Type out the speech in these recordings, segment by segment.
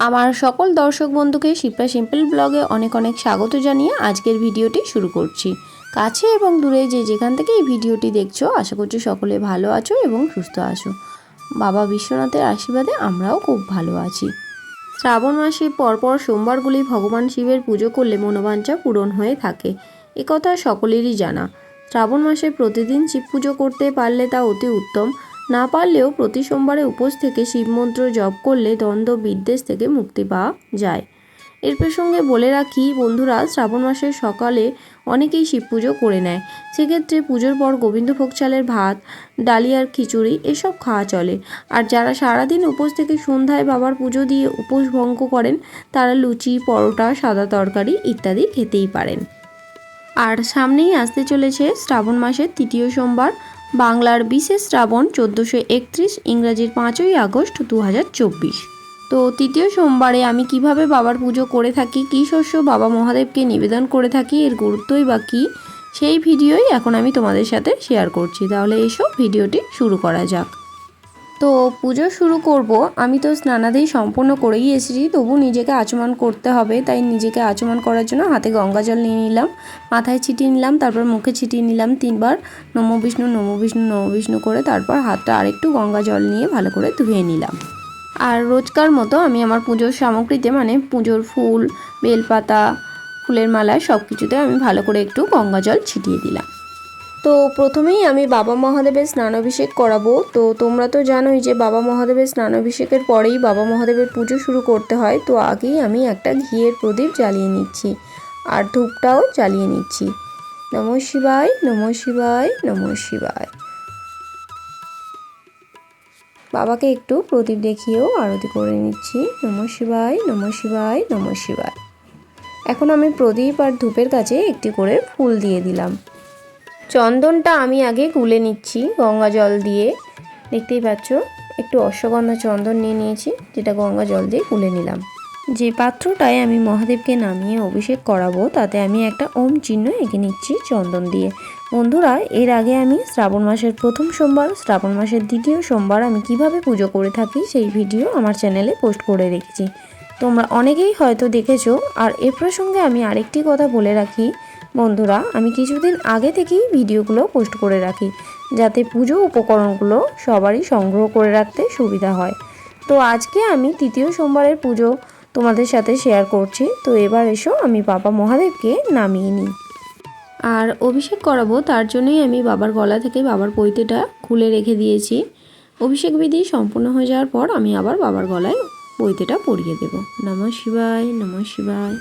আমার সকল দর্শক বন্ধুকে শিপ্রা সিম্পল ব্লগে অনেক অনেক স্বাগত জানিয়ে আজকের ভিডিওটি শুরু করছি। কাছে এবং দূরে যে যেখান থেকে এই ভিডিওটি দেখছ, আশা করছি সকলে ভালো আছো এবং সুস্থ আছো। বাবা বিশ্বনাথের আশীর্বাদে আমরাও খুব ভালো আছি। শ্রাবণ মাসে পরপর সোমবারগুলি ভগবান শিবের পুজো করলে মনোবাঞ্ছা পূরণ হয়ে থাকে। একথা সকলেরই জানা। শ্রাবণ মাসে প্রতিদিন শিব পুজো করতে পারলে তা অতি উত্তম। না পারলেও প্রতি সোমবারে উপোস থেকে শিবমন্ত্র জপ করলে দ্বন্দ্ব, বিদ্বেষ থেকে মুক্তি পাওয়া যায়। এর প্রসঙ্গে বলে রাখি, বন্ধুরা, শ্রাবণ মাসের সকালে অনেকেই শিব পুজো করে নেয়। সেক্ষেত্রে পুজোর পর গোবিন্দভোগ চালের ভাত ডালিয়ার খিচুড়ি এসব খাওয়া চলে। আর যারা সারাদিন উপোস থেকে সন্ধ্যায় বাবার পুজো দিয়ে উপোস ভঙ্গ করেন, তারা লুচি, পরোটা, সাদা তরকারি ইত্যাদি খেতেই পারেন। আর সামনেই আসতে চলেছে শ্রাবণ মাসের তৃতীয় সোমবার বাংলার বিশেষ শ্রাবণ চোদ্দোশো একত্রিশ ইংরাজির পাঁচই আগস্ট দু হাজার চব্বিশ। তো তৃতীয় সোমবারে আমি কীভাবে বাবার পুজো করে থাকি, কী শস্য বাবা মহাদেবকে নিবেদন করে থাকি, এর গুরুত্বই বা কী, সেই ভিডিওই এখন আমি তোমাদের সাথে শেয়ার করছি। তাহলে এসব ভিডিওটি শুরু করা যাক। তো পুজো শুরু করব। আমি তো স্নানাদি সম্পূর্ণ করেই এসেছি, তবু নিজেকে আচমন করতে হবে, তাই নিজেকে আচমন করার জন্য হাতে গঙ্গা জল নিয়ে নিলাম, মাথায় ছিটিয়ে নিলাম, তারপর মুখে ছিটিয়ে নিলাম তিনবার, নমো বিষ্ণু নমো বিষ্ণু নমো বিষ্ণু করে তারপর হাতটা আরেকটু গঙ্গা জল নিয়ে ভালো করে ধুয়ে নিলাম। আর রোজকার মতো আমি আমার পুজোর সামগ্রীতে মানে পুজোর ফুল, বেলপাতা, ফুলের মালা সব কিছুতে আমি ভালো করে একটু গঙ্গা জল ছিটিয়ে দিলাম। তো প্রথমেই আমি বাবা মহাদেবের স্নানাভিষেক করাবো। তো তোমরা তো জানোই যে বাবা মহাদেবের স্নানাভিষেকের পরেই বাবা মহাদেবের পুজো শুরু করতে হয়। তো আগেই আমি একটা ঘিয়ের প্রদীপ জ্বালিয়ে নিচ্ছি আর ধূপটাও জ্বালিয়ে নিচ্ছি। নম শিবায় নম শিবায় নম শিবায়। বাবাকে একটু প্রদীপ দেখিয়েও আরতি করে নিচ্ছি। নম শিবায় নম শিবায় নম শিবায়। এখন আমি প্রদীপ আর ধূপের কাছে একটি করে ফুল দিয়ে দিলাম। চন্দনটা আমি আগে গুলে নিচ্ছি গঙ্গা জল দিয়ে। দেখতেই পাচ্ছ, একটু অশ্বগন্ধা চন্দন নিয়ে নিয়েছি, যেটা গঙ্গা জল দিয়ে গুলে নিলাম। যে পাত্রটায় আমি মহাদেবকে নামিয়ে অভিষেক করাবো, তাতে আমি একটা ওম চিহ্ন এঁকে নিচ্ছি চন্দন দিয়ে। বন্ধুরা, এর আগে আমি শ্রাবণ মাসের প্রথম সোমবার, শ্রাবণ মাসের দ্বিতীয় সোমবার আমি কীভাবে পুজো করে থাকি সেই ভিডিও আমার চ্যানেলে পোস্ট করে রেখেছি। তোমরা অনেকেই হয়তো দেখেছ, আর এ প্রসঙ্গে আমি আরেকটি কথা বলে রাখি। বন্ধুরা, আমি কিছুদিন আগে থেকেই ভিডিওগুলো পোস্ট করে রাখি, যাতে পুজো উপকরণগুলো সবারই সংগ্রহ করে রাখতে সুবিধা হয়। তো আজকে আমি তৃতীয় সোমবারের পুজো তোমাদের সাথে শেয়ার করছি, তো এবার এসো আমি বাবা মহাদেবকে নামিয়ে নিই। আর অভিষেক করাবো, তার জন্যই আমি বাবার গলা থেকে বাবার পৈতেটা খুলে রেখে দিয়েছি। অভিষেক বিধি সম্পূর্ণ হয়ে যাওয়ার পর আমি আবার বাবার গলায় পৈতেটা পরিয়ে দেব। নম শিবায় নম শিবায়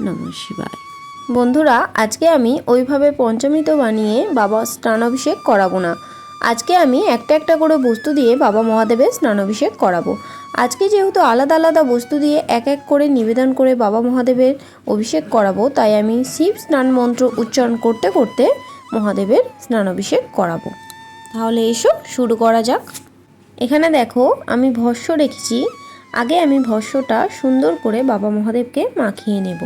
নম শিবায়। বন্ধুরা, আজকে আমি ওইভাবে পঞ্চমৃত বানিয়ে বাবা স্নানাভিষেক করাবো না। আজকে আমি একটা একটা করে বস্তু দিয়ে বাবা মহাদেবের স্নানাভিষেক করাবো। আজকে যেহেতু আলাদা আলাদা বস্তু দিয়ে এক এক করে নিবেদন করে বাবা মহাদেবের অভিষেক করাবো, তাই আমি শিব স্নান মন্ত্র উচ্চারণ করতে করতে মহাদেবের স্নানাভিষেক করাবো। তাহলে এসো, শুরু করা যাক। এখানে দেখো, আমি ভস্য রেখেছি। আগে আমি ভস্যটা সুন্দর করে বাবা মহাদেবকে মাখিয়ে নেব।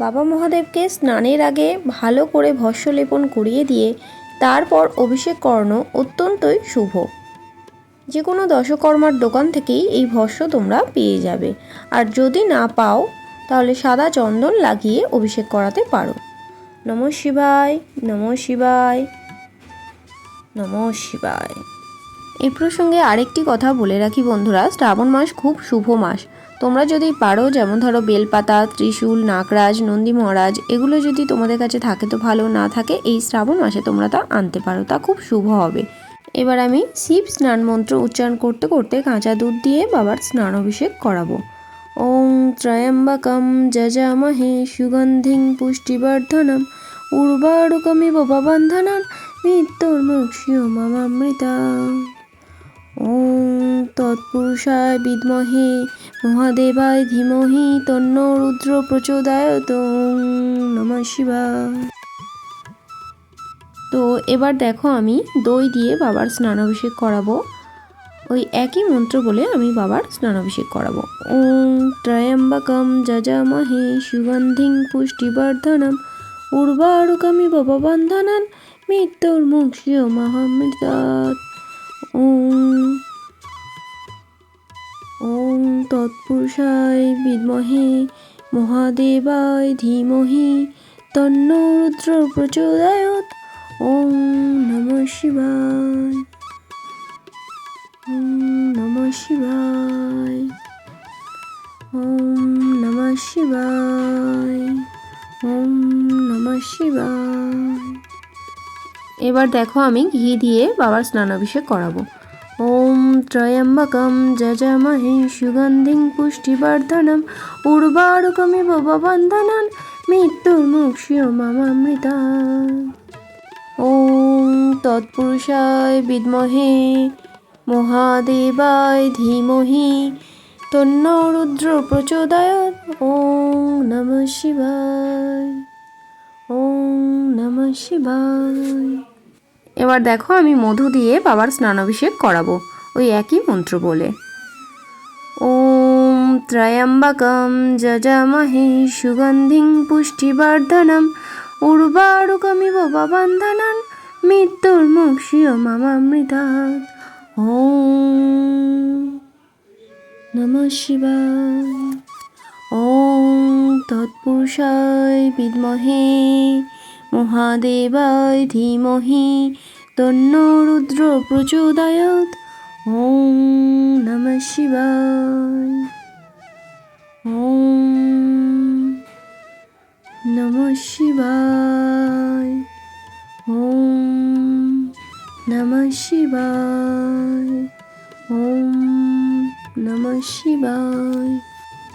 বাবা মহাদেবকে স্নানের আগে ভালো করে ভস্য লেপন করিয়ে দিয়ে তারপর অভিষেক করানো অত্যন্তই শুভ। যে কোনো দশকর্মার দোকান থেকেই এই ভস্য তোমরা পেয়ে যাবে। আর যদি না পাও, তাহলে সাদা চন্দন লাগিয়ে অভিষেক করাতে পারো। নম শিবায় নম শিবায় নম শিবায়। এই প্রসঙ্গে আরেকটি কথা বলে রাখি বন্ধুরা, শ্রাবণ মাস খুব শুভ মাস। তোমরা যদি পারো, যেমন ধরো বেলপাতা, ত্রিশূল নাকরাজ নন্দী মহারাজ, এগুলো যদি তোমাদের কাছে থাকে তো ভালো, না থাকে এই শ্রাবণ মাসে তোমরা তা আনতে পারো, তা খুব শুভ হবে। এবার আমি শিব স্নান মন্ত্র উচ্চারণ করতে করতে কাঁচা দুধ দিয়ে বাবার স্নান অভিষেক করাবো। ওং ত্রয়ম্বকম যজামহে সুগন্ধিং পুষ্টিবর্ধনম উর্বারুকমিব বন্ধনান মৃত্যুর্মুক্ষ্য মামামৃতা ওং তৎপুরুষায় বিদ্মহে, মহাদেবায় ধীমহি, তন্ন রুদ্র প্রচোদায়ত নমঃ শিবায়। তো এবার দেখো আমি দই দিয়ে বাবার স্নানাভিষেক করাবো। ওই একই মন্ত্র বলে আমি বাবার স্নানাভিষেক করাবো। ওং ত্রয়ম্বকম যজামহে সুগন্ধিং পুষ্টিবর্ধনম উর্বারুকমি বন্ধনান মৃত্যুর মুক্ষ্য মহামৃতাৎ তৎপুরুষায় বিদ্মহে, মহাদেবায় ধীমহি তন্ন রুদ্র প্রচোদয়াৎ ওম নমঃ শিবায়। ওম নমঃ শিবায়। ওম নমঃ শিবায়। ওম নমঃ শিবায়। এবার দেখো আমি ঘি দিয়ে বাবার স্নানাভিষেক করাবো। ওম ত্রয়ম্বকম যজমহে সুগন্ধিং পুষ্টিবর্ধনম উর্বারুকমিব বন্ধনান মৃত্যুর্মুক্ষিয় মামামৃতা। ওম তৎপুরুষায় বিদ্মহে, মহাদেবায় ধীমহি তন্ন রুদ্র প্রচোদয়াৎ ওম নমঃ শিবায়, ওম নমঃ শিবায়। এবার দেখো আমি মধু দিয়ে বাবার স্নানাভিষেক করাবো, ওই একই মন্ত্র বলে। ওম ত্রয়ম্বকম যজামহে সুগন্ধিং পুষ্টিবর্ধনম, উর্বারুকমিব বন্ধনান মৃত্যুর্মুক্ষিয় মামামৃতা ওম নমঃ শিবায়। ওম তৎপুরুষায় বিদ্মহে মহাদেবায় ধীমহি তন্ন রুদ্র প্রচোদয়াৎ ওম নমঃ শিবায়। ওম নমঃ শিবায়। ওম নমঃ শিবায়। ওম নমঃ শিবায়।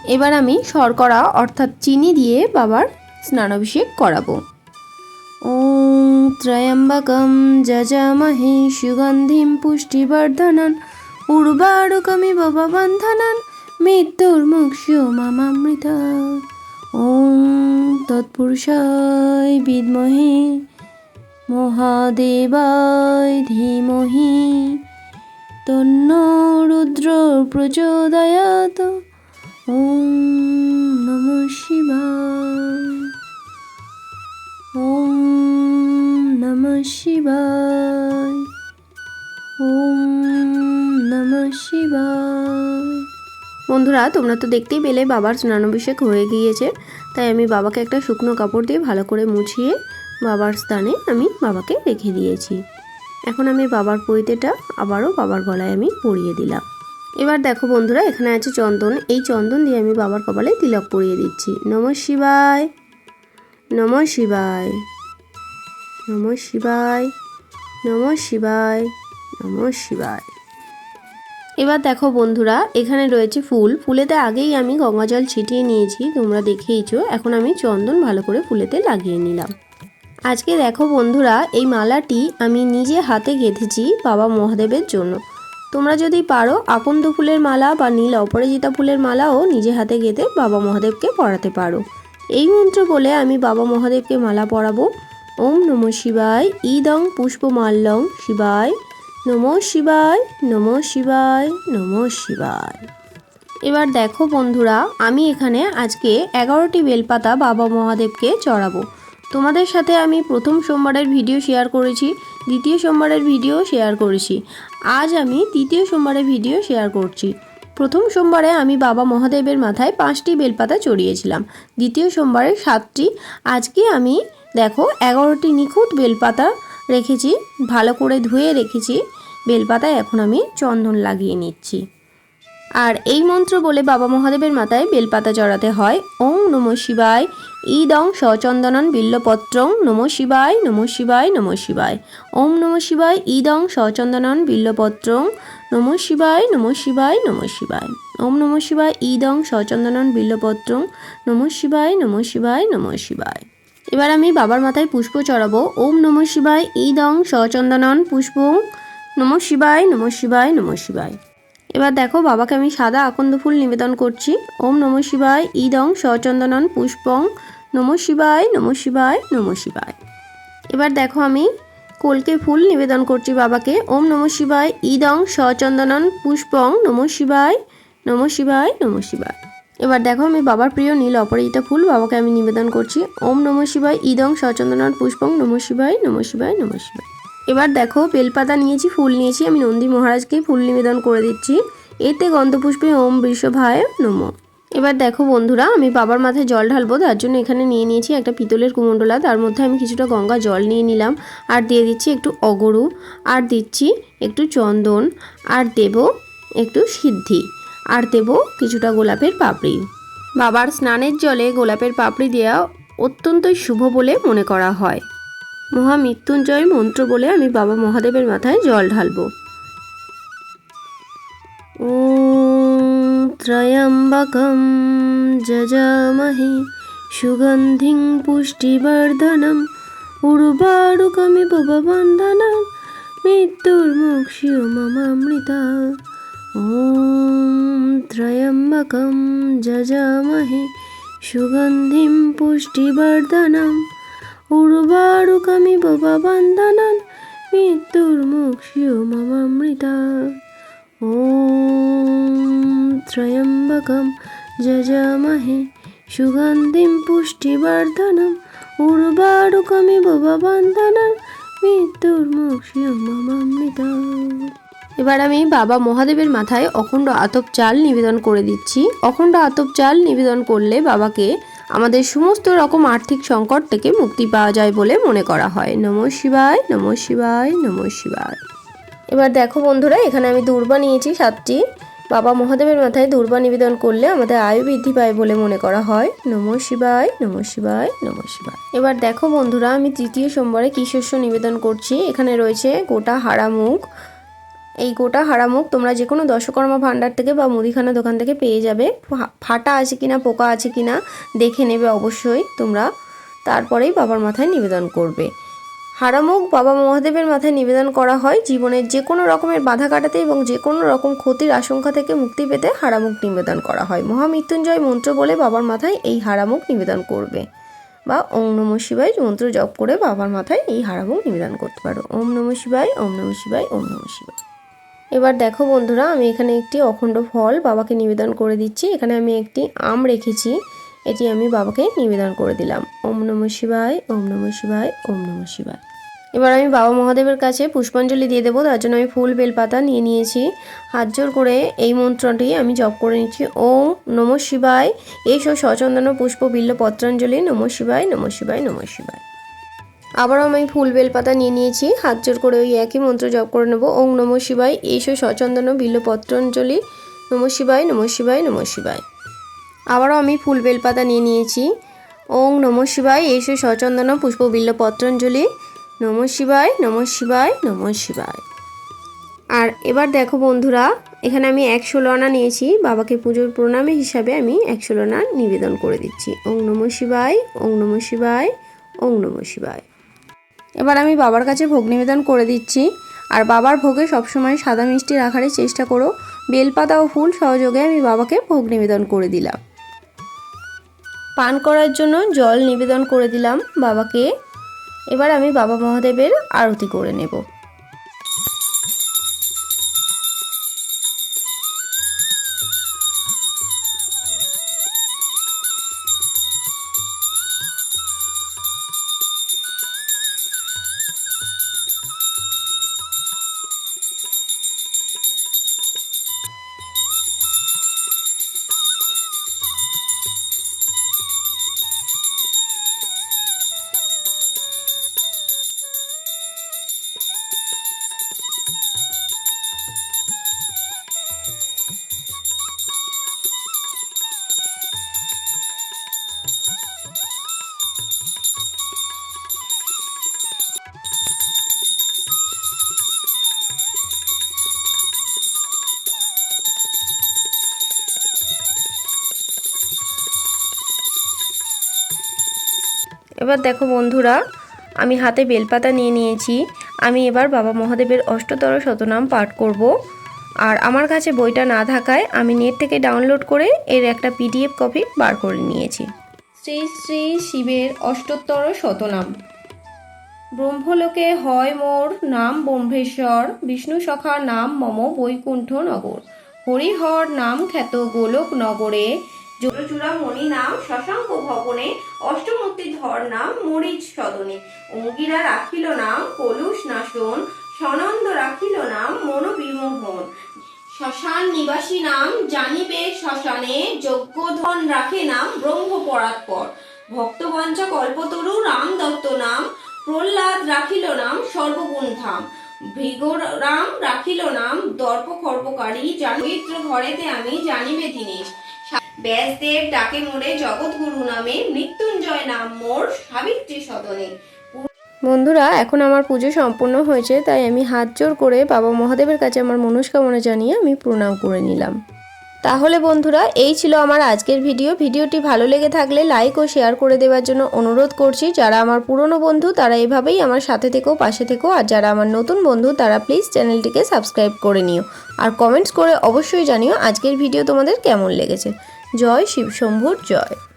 এবার আমি শর্করা অর্থাৎ চিনি দিয়ে বাবার স্নানাভিষেক করাবো। ওম ত্রয়ম্বকম যজামহে সুগন্ধিম পুষ্টিবর্ধনন উর্বারুকমিব বন্ধনান মৃত্যুর্মুক্ষিয় মামামৃতা ওম তৎপুরুষায় বিদ্মহে মহাদেবায় ধীমহি তন্ন রুদ্র প্রচোদয়াৎ ওম নমঃ শিবায় ওম শিবায়। ওম নমঃ শিবায়। বন্ধুরা, তোমরা তো দেখতেই পেলে বাবার স্নানাভিষেক হয়ে গিয়েছে। তাই আমি বাবাকে একটা শুকনো কাপড় দিয়ে ভালো করে মুছিয়ে বাবার স্থানে আমি বাবাকে রেখে দিয়েছি। এখন আমি বাবার পৈতেটা আবারও বাবার গলায় আমি পরিয়ে দিলাম। এবার দেখো বন্ধুরা, এখানে আছে চন্দন। এই চন্দন দিয়ে আমি বাবার কপালে তিলক পরিয়ে দিচ্ছি। নমঃ শিবায়। নমঃ শিবায়। নমঃ শিবায় নমঃ শিবায় নমঃ শিবায়। এবার দেখো বন্ধুরা, এখানে রয়েছে ফুল। ফুলেতে আগেই আমি গঙ্গা জল ছিটিয়ে নিয়েছি, তোমরা দেখেইছো। এখন আমি চন্দন ভালো করে ফুলেতে লাগিয়ে নিলাম। আজকে দেখো বন্ধুরা, এই মালাটি আমি নিজে হাতে গেঁথেছি বাবা মহাদেবের জন্য। তোমরা যদি পারো আকন্দ ফুলের মালা বা নীল অপরাজিতা ফুলের মালাও নিজে হাতে গেঁথে বাবা মহাদেবকে পড়াতে পারো। এই মন্ত্র বলে আমি বাবা মহাদেবকে মালা পরাবো। ওম নমঃ শিবায় ইদং পুষ্পমাল্যং শিবায় নমঃ শিবায় নমঃ শিবায় নমঃ শিবায়। এবার দেখো বন্ধুরা, আমি এখানে আজকে এগারোটি বেলপাতা বাবা মহাদেবকে চড়াবো। তোমাদের সাথে আমি প্রথম সোমবারের ভিডিও শেয়ার করেছি, দ্বিতীয় সোমবারের ভিডিও শেয়ার করেছি। আজ আমি তৃতীয় সোমবারের ভিডিও শেয়ার করছি। প্রথম সোমবারে আমি বাবা মহাদেবের মাথায় পাঁচটি বেলপাতা চড়িয়েছিলাম, দ্বিতীয় সোমবারে সাতটি। আজকে আমি দেখো, এগারোটি নিখুঁত বেলপাতা রেখেছি, ভালো করে ধুয়ে রেখেছি। বেলপাতায় এখন আমি চন্দন লাগিয়ে নিচ্ছি। আর এই মন্ত্র বলে বাবা মহাদেবের মাথায় বেলপাতা চড়াতে হয়। ওং নম শিবায়। ইদং সচন্দনন বিল্লপত্রং নম শিবায় নম শিবায় নম শিবায়। ওম নম শিবায় ইদং সচন্দনন বিল্লপত্রং নম শিবায় নম শিবায় নম শিবায়। ওম নম শিবায় ইদং সচন্দনন বিল্লপত্রং নম শিবায় নম শিবায় নম শিবায়। এবার আমি বাবার মাথায় পুষ্প চড়াবো। ওম নম শিবায় ইদং সচন্দনন পুষ্প। নম শিবায় নম শিবায় নম শিবায়। এবার দেখো বাবাকে আমি সাদা আকন্দ ফুল নিবেদন করছি। ওম নম শিবায় ইদং সচন্দনন পুষ্পং। নম শিবায় নম শিবায় নম শিবায়। এবার দেখো আমি কলকে ফুল নিবেদন করছি বাবাকে। ওম নম শিবায় ইদং সচন্দনন পুষ্পং। নম শিবায় নম শিবায় নম শিবায়। এবার দেখো, আমি বাবার প্রিয় নীল অপরাজিতা ফুল বাবাকে আমি নিবেদন করছি। ওম নম শিবায়, ইদং সচন্দনন পুষ্পং নম শিবায় নম শিবায় নম শিবায়। এবার দেখো, বেলপাতা নিয়েছি, ফুল নিয়েছি, আমি নন্দী মহারাজকে ফুল নিবেদন করে দিচ্ছি। এতে গন্ধপুষ্পে ওম বৃষভায় নমঃ। এবার দেখো বন্ধুরা, আমি বাবার মাথায় জল ঢালবো, তার জন্য এখানে নিয়ে নিয়েছি একটা পিতলের কুমণ্ডলা, তার মধ্যে আমি কিছুটা গঙ্গা জল নিয়ে নিলাম। আর দিয়ে দিচ্ছি একটু অগরু, আর দিচ্ছি একটু চন্দন, আর দেব একটু সিদ্ধি। আর দেব কিছুটা গোলাপের পাপড়ি। বাবার স্নানের জলে গোলাপের পাপড়ি দেওয়া অত্যন্তই শুভ বলে মনে করা হয়। মহা মৃত্যুঞ্জয় মন্ত্র বলে আমি বাবা মহাদেবের মাথায় জল ঢালব। ও ত্রয়ম্বকম যজামহি সুগন্ধিং পুষ্টিবর্ধনম উর্বারুকমি ভববন্ধন মৃত্যুর মুখ শিও মামা মৃতা ॐ त्र्यम्बकं जजामहे सुगन्धिं पुष्टिवर्धनम् उर्वारुकमिव बन्धनं मृत्युर्मुक्ष्यो ममृता ॐ त्र्यम्बकं जजामहे सुगन्धिं पुष्टिवर्धनम् उर्वारुकमिव बन्धनं मृत्युर्मुक्ष्यो ममृता এবার আমি বাবা মহাদেবের মাথায় অখণ্ড আতপ চাল নিবেদন করে দিচ্ছি। অখণ্ড আতপ চাল নিবেদন করলে বাবাকে আমাদের সমস্ত রকম আর্থিক সংকট থেকে মুক্তি পাওয়া যায় বলে মনে করা হয়। নম শিবায় নম শিবায় নম শিবায়। এবার দেখো বন্ধুরা, এখানে আমি দূর্বা নিয়েছি সাতটি। বাবা মহাদেবের মাথায় দূর্বা নিবেদন করলে আমাদের আয়ু বৃদ্ধি পায় বলে মনে করা হয়। নম শিবায় নম শিবায় নম শিবায়। এবার দেখো বন্ধুরা, আমি তৃতীয় সোমবারে কী শস্য নিবেদন করছি। এখানে রয়েছে গোটা হাড়া মুখ এই গোটা হাড়ামুখ তোমরা যে কোনো দশকর্মা ভাণ্ডার থেকে বা মুদিখানা দোকান থেকে পেয়ে যাবে। ফাটা আছে কিনা, পোকা আছে কিনা, দেখে নেবে অবশ্যই তোমরা। তারপরেই বাবার মাথায় নিবেদন করবে। হারামুখ বাবা মহাদেবের মাথায় নিবেদন করা হয় জীবনের যে কোনো রকমের বাধা কাটাতে এবং যে কোনো রকম ক্ষতির আশঙ্কা থেকে মুক্তি পেতে হারামুখ নিবেদন করা হয়। মহামৃত্যুঞ্জয় মন্ত্র বলে বাবার মাথায় এই হারামুখ নিবেদন করবে। বা ওম নম শিবায় মন্ত্র জপ করে বাবার মাথায় এই হারামুখ নিবেদন করতে পারো। ওম নম শিবায়, ওম নম শিবায়, ওম নম শিবায়। এবার দেখো বন্ধুরা, আমি এখানে একটি অখণ্ড ফল বাবাকে নিবেদন করে দিচ্ছি। এখানে আমি একটি আম রেখেছি। এটি আমি বাবাকে নিবেদন করে দিলাম। ওম নম শিবায়, ওম নম শিবায়, ওম নম শিবায়। এবার আমি বাবা মহাদেবের কাছে পুষ্পাঞ্জলি দিয়ে দেবো। তার জন্য আমি ফুল বেলপাতা নিয়ে নিয়েছি। হাত জোর করে এই মন্ত্রটি আমি জপ করে নিচ্ছি। ওম নম শিবায়, এসো সচন্দন পুষ্প বিল্ল পত্রাঞ্জলি। নম শিবায় নম শিবায় নম শিবায়। আবারও আমি ফুল বেলপাতা নিয়ে নিয়েছি। হাত জোর করে ওই একই মন্ত্র জপ করে নেব। ওং নম শিবায়, এসো সচন্দন বিল্ল পত্রাঞ্জলি। নম শিবায় নম শিবায় নম শিবায়। আবারও আমি ফুল বেলপাতা নিয়ে নিয়েছি। ওং নম শিবায়, এসো সচন্দন পুষ্প বিল্ল পত্রাঞ্জলি। নম শিবায় নম শিবায় নম শিবায়। আর এবার দেখো বন্ধুরা, এখানে আমি এক ষোলো আনা নিয়েছি। বাবাকে পুজোর প্রণামী হিসাবে আমি এক ষোলো আনা নিবেদন করে দিচ্ছি। ওং নম শিবায়, ওং নম শিবায়, ওং নম শিবায়। এবার আমি বাবার কাছে ভোগ নিবেদন করে দিচ্ছি। আর বাবার ভোগে সবসময় সাদা মিষ্টি রাখার চেষ্টা করো। বেলপাতা ও ফুল সহযোগে আমি বাবাকে ভোগ নিবেদন করে দিলাম। পান করার জন্য জল নিবেদন করে দিলাম বাবাকে। এবার আমি বাবা মহাদেবের আরতি করে নেব। এবার দেখো বন্ধুরা, আমি হাতে বেলপাতা নিয়ে নিয়েছি। আমি এবার বাবা মহাদেবের অষ্টতর শতনাম পাঠ করব। আর আমার কাছে বইটা না থাকায় আমি নেট থেকে ডাউনলোড করে এর একটা পিডিএফ কপি বার করে নিয়েছি। শ্রী শ্রী শিবের অষ্টোত্তর শতনাম। ব্রহ্মলোকে হয় মোর নাম ব্রহ্মেশ্বর, বিষ্ণু সখার নাম মম বৈকুণ্ঠ নগর হরিহর নাম খ্যাত গোলক নগরে জোরচূড়া মণি নাম শশাঙ্ক ভবনে অষ্টমূর্তি ধর নাম মরিচ সদনে। অঙ্গিরা রাখিল নাম কলুষ নাশন, সনন্দ রাখিল নাম মনোবিমোহন। শ্মশান নিবাসী নাম জানিবে শ্মশানে যজ্ঞ ধন রাখে নাম ব্রহ্ম পরাৎপর কল্পতরু রাম দত্ত নাম, প্রহ্লাদ রাখিল নাম সর্বগুণ ধাম ভৃগরাম রাখিল নাম দর্প খর্বকারী পবিত্র ঘরেতে আমি জানিবে জিনিস ব্যাসদেব ডাকে মোরে জগৎগুরু নামে মৃত্যুঞ্জয় নাম মোর সাবিত্রী সদনে। বন্ধুরা, এখন আমার পুজো সম্পূর্ণ হয়েছে, তাই আমি হাত জোর করে বাবা মহাদেবের কাছে আমার মনস্কামনা জানিয়ে আমি প্রণাম করে নিলাম। তাহলে বন্ধুরা, এই ছিল আমার আজকের ভিডিও। ভিডিওটি ভালো লেগে থাকলে লাইক ও শেয়ার করে দেওয়ার জন্য অনুরোধ করছি। যারা আমার পুরনো বন্ধু, তারা এভাবেই আমার সাথে থেকেও পাশে থেকেও আর যারা আমার নতুন বন্ধু, তারা প্লিজ চ্যানেলটিকে সাবস্ক্রাইব করে নিও। আর কমেন্টস করে অবশ্যই জানিও আজকের ভিডিও তোমাদের কেমন লেগেছে। জয় শিব শম্ভুর জয়।